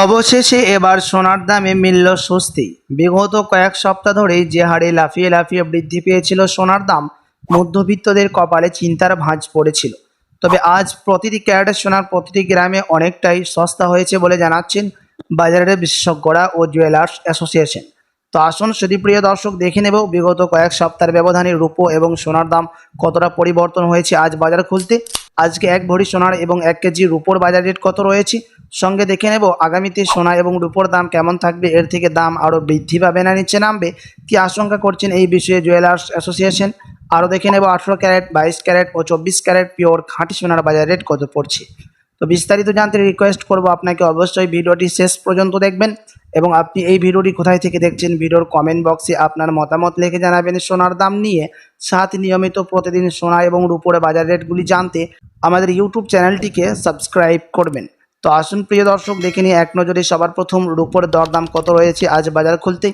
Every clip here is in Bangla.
অবশেষে এবার সোনার দামে মিলল স্বস্তি। বিগত কয়েক সপ্তাহ ধরেই যে হারে লাফিয়ে লাফিয়ে বৃদ্ধি পেয়েছিল সোনার দাম, মধ্যবিত্তদের কপালে চিন্তার ভাঁজ পড়েছিল। তবে আজ প্রতিটি ক্যারেটের সোনার প্রতিটি গ্রামে অনেকটাই সস্তা হয়েছে বলে জানাচ্ছেন বাজারের বিশেষজ্ঞরা ও জুয়েলার্স অ্যাসোসিয়েশন। তো আসুন সুদীপ্রিয় দর্শক, দেখে নেব বিগত কয়েক সপ্তাহের ব্যবধানে রূপো এবং সোনার দাম কতটা পরিবর্তন হয়েছে আজ বাজার খুলতে। আজকে এক ভরি সোনার এবং এক কেজি রূপোর বাজার রেট কত রয়েছে? সঙ্গে দেখে নেব আগামীতে সোনা এবং রূপোর দাম কেমন থাকবে। এর থেকে দাম আরও বৃদ্ধি পাবে না, নিচে নামবে। কি আশঙ্কা করছেন এই বিষয়ে জুয়েলার্স অ্যাসোসিয়েশন? আরও দেখে নেব আঠেরো ক্যারেট, বাইশ ক্যারেট ও চব্বিশ ক্যারেট পিওর খাঁটি সোনার বাজার রেট কত পড়ছে। তো বিস্তারিত জানতে রিকোয়েস্ট করব আপনাকে অবশ্যই ভিডিওটি শেষ পর্যন্ত দেখবেন এবং আপনি এই ভিডিওটি কোথায় থেকে দেখছেন ভিডিওর কমেন্ট বক্সে আপনার মতামত লিখে জানাবেন। সোনার দাম নিয়ে সাথে নিয়মিত প্রতিদিন সোনা এবং রূপোর বাজার রেটগুলি জানতে আমাদের ইউটিউব চ্যানেলটিকে সাবস্ক্রাইব করবেন। তো আসুন প্রিয় দর্শক, দেখে নিয়ে এক নজরে সবার প্রথম রূপোর দরদাম কত রয়েছে আজ বাজার খুলতে।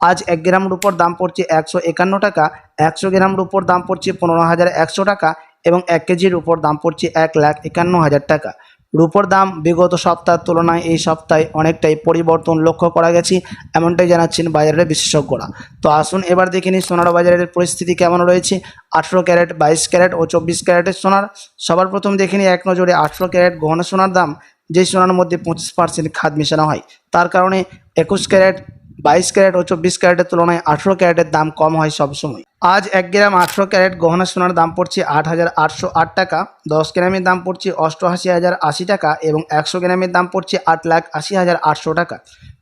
আজ এক গ্রাম রূপোর দাম পড়ছে একশো একান্ন টাকা, একশো গ্রাম রূপোর দাম পড়ছে পনেরো হাজার একশো টাকা এবং এক কেজির উপর দাম পড়ছে এক লাখ একান্ন হাজার টাকা। রূপোর দাম বিগত সপ্তাহের তুলনায় এই সপ্তাহে অনেকটাই পরিবর্তন লক্ষ্য করা গেছে, এমনটাই জানাচ্ছেন বাজারের বিশেষজ্ঞরা। তো আসুন এবার দেখে নিই সোনার বাজারের পরিস্থিতি কেমন রয়েছে। আঠেরো ক্যারেট, বাইশ ক্যারেট ও চব্বিশ ক্যারেটের সোনার। সবার প্রথম দেখে নিই এক নজরে আঠেরো ক্যারেট গহন সোনার দাম। যে সোনার মধ্যে পঁচিশ পার্সেন্ট খাদ মেশানো হয়, তার কারণে একুশ ক্যারেট, বাইশ ক্যারেট ও চব্বিশ ক্যারেটের তুলনায় আঠেরো ক্যারেটের দাম কম হয় সবসময়। আজ এক গ্রাম আঠেরো ক্যারেট গহনা সোনার দাম পড়ছে আট হাজার আটশো আট টাকা, দশ গ্রামের দাম পড়ছে অষ্টআশি হাজার আশি টাকা এবং একশো গ্রামের দাম পড়ছে আট লাখ আশি হাজার আটশো টাকা।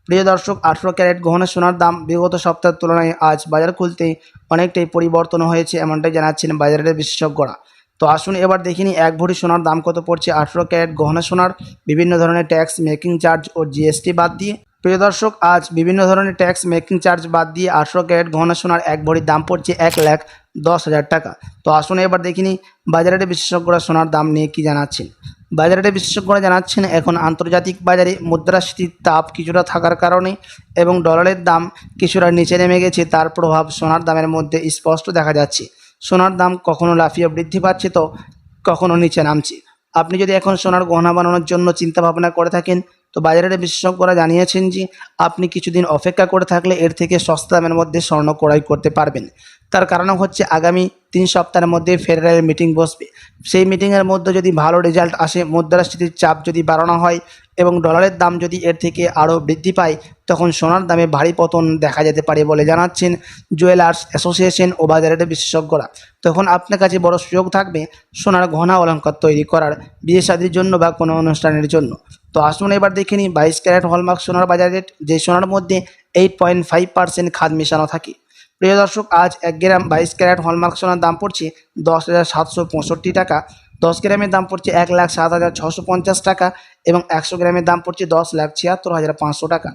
প্রিয় দর্শক, আঠেরো ক্যারেট গহনা সোনার দাম বিগত সপ্তাহের তুলনায় আজ বাজার খুলতে অনেকটাই পরিবর্তন হয়েছে, এমনটাই জানাচ্ছেন বাজারের বিশেষজ্ঞরা। তো আসুন এবার দেখিনি, এক ভরি সোনার দাম কত পড়ছে? আঠেরো ক্যারেট গহনা সোনার, বিভিন্ন ধরনের ট্যাক্স মেকিং চার্জ ও জিএসটি বাদ দিয়ে। প্রিয় দর্শক, আজ বিভিন্ন ধরনের ট্যাক্স মেকিং চার্জ বাদ দিয়ে আঠেরো ক্যারেট গহনা সোনার এক ভরির দাম পড়ছে এক লাখ দশ হাজার টাকা। তো আসুন এবার দেখিনি, বাজারের বিশেষজ্ঞরা সোনার দাম নিয়ে কি জানাচ্ছেন? বাজারের বিশেষজ্ঞরা জানাচ্ছেন, এখন আন্তর্জাতিক বাজারে মুদ্রাস্ফীতির তাপ কিছুটা থাকার কারণে এবং ডলারের দাম কিছুটা নিচে নেমে গেছে, তার প্রভাব সোনার দামের মধ্যে স্পষ্ট দেখা যাচ্ছে। সোনার দাম কখনো লাফিয়ে বৃদ্ধি পাচ্ছে তো কখনো নিচে নামছে। আপনি যদি এখন সোনার গহনা বানানোর জন্য চিন্তা ভাবনা করে থাকেন তো বাজারের বিশেষজ্ঞরা জানিয়েছেন যে, আপনি কিছুদিন অপেক্ষা করে থাকলে এর থেকে সস্তা দামের মধ্যে স্বর্ণ ক্রয় করতে পারবেন। তার কারণ হচ্ছে আগামী তিন সপ্তাহের মধ্যে ফেডারেল মিটিং বসবে। সেই মিটিংয়ের মধ্যে যদি ভালো রেজাল্ট আসে মুদ্রাস্ফীতির চাপ যদি বাড়ানো হয় এবং ডলারের দাম যদি এর থেকে আরও বৃদ্ধি পায়, তখন সোনার দামে ভারী পতন দেখা যেতে পারে বলে জানাচ্ছেন জুয়েলার্স অ্যাসোসিয়েশন ও বাজারের বিশেষজ্ঞরা। তখন আপনার কাছে বড় সুযোগ থাকবে সোনার গহনা অলঙ্কার তৈরি করার, বিয়ে শাদির জন্য বা কোনো অনুষ্ঠানের জন্য। তো আসুন এবার দেখে নিই বাইশ ক্যারেট হলমার্ক সোনার বাজার যে সোনার মধ্যে এইট পয়েন্ট ফাইভ পার্সেন্ট খাদ মেশানো থাকে। প্রিয় দর্শক, আজ এক গ্রাম বাইশ ক্যারেট হলমার্ক সোনার দাম পড়ছে দশ হাজার সাতশো পঁয়ষট্টি টাকা। দশ গ্রামের দাম পড়ছে এক লাখ সাত হাজার ছশো পঞ্চাশ টাকা এবং একশো গ্রামের দাম পড়ছে দশ লাখ ছিয়াত্তর হাজার পাঁচশো টাকা।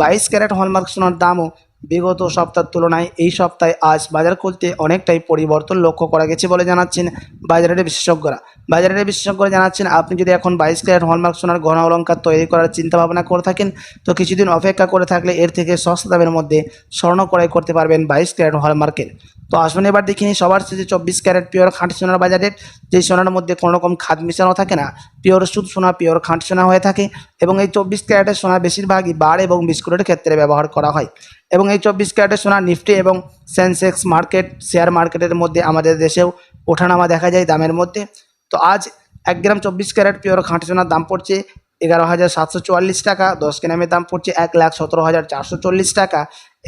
বাইশ ক্যারেট হলমার্ক সোনার দামও বিগত সপ্তাহের তুলনায় এই সপ্তাহে আজ বাজার খুলতে অনেকটাই পরিবর্তন লক্ষ্য করা গেছে বলে জানাচ্ছেন বাজারের বিশেষজ্ঞরা। বাজারের বিশেষজ্ঞরা জানাচ্ছেন, আপনি যদি এখন বাইশ ক্যারেট হলমার্ক সোনার ঘন অলঙ্কার তৈরি করার চিন্তা ভাবনা করে থাকেন, তো কিছুদিন অপেক্ষা করে থাকলে এর থেকে সস্তা দামের মধ্যে স্বর্ণ ক্রয় করতে পারবেন বাইশ ক্যারেট হলমার্কের। তো আসুন এবার দেখিনি সবার শেষে চব্বিশ ক্যারেট পিওর খাঁটি সোনার বাজারে যেই সোনার মধ্যে কোনো রকম খাদ মিশানো থাকে না, পিওর সুদ সোনা, পিওর খাঁটি সোনা হয়ে থাকে। এবং এই চব্বিশ ক্যারেটের সোনা বেশিরভাগই বার এবং বিস্কুটের ক্ষেত্রে ব্যবহার করা হয়। এবং এই চব্বিশ ক্যারেটের সোনা নিফটি এবং সেন্সেক্স মার্কেট, শেয়ার মার্কেটের মধ্যে আমাদের দেশেও ওঠানামা দেখা যায় দামের মধ্যে। তো আজ এক গ্রাম চব্বিশ ক্যারেট পিওর খাঁটি সোনার দাম পড়ছে এগারো হাজার সাতশো চুয়াল্লিশ টাকা, দশ গ্রামের দাম পড়ছে এক লাখ সতেরো হাজার চারশো চল্লিশ টাকা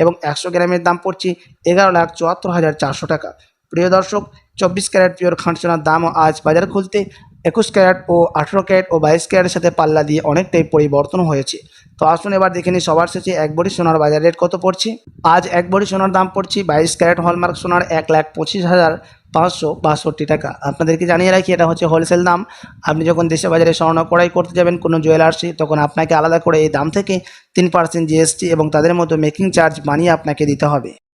এবং একশো গ্রামের দাম পড়ছে এগারো লাখ চুয়াত্তর হাজার চারশো টাকা। প্রিয় দর্শক, চব্বিশ ক্যারেট পিওর খাঁটি সোনার দামও আজ বাজার খুলতে একুশ ক্যারেট ও আঠেরো ক্যারেট ও বাইশ ক্যারেটের সাথে পাল্লা দিয়ে অনেকটাই পরিবর্তন হয়েছে। তো আসুন এবার দেখে নিই সবার শেষে এক বড়ি সোনার বাজার রেট কত পড়ছে? আজ এক বড়ি সোনার দাম পড়ছে বাইশ ক্যারেট হলমার্ক সোনার এক লাখ পঁচিশ হাজার পাঁচশো বাষট্টি টাকা। আপনাদেরকে জানিয়ে রাখি, এটা হচ্ছে হোলসেল দাম। আপনি যখন দেশে বাজারে স্বর্ণ ক্রয় করতে যাবেন, কোনো জুয়েলার্সে তখন আপনাকে আলাদা করে এই দাম থেকে তিন পার্সেন্ট জিএসটি এবং তাদের মতো মেকিং চার্জ বানিয়ে আপনাকে দিতে হবে।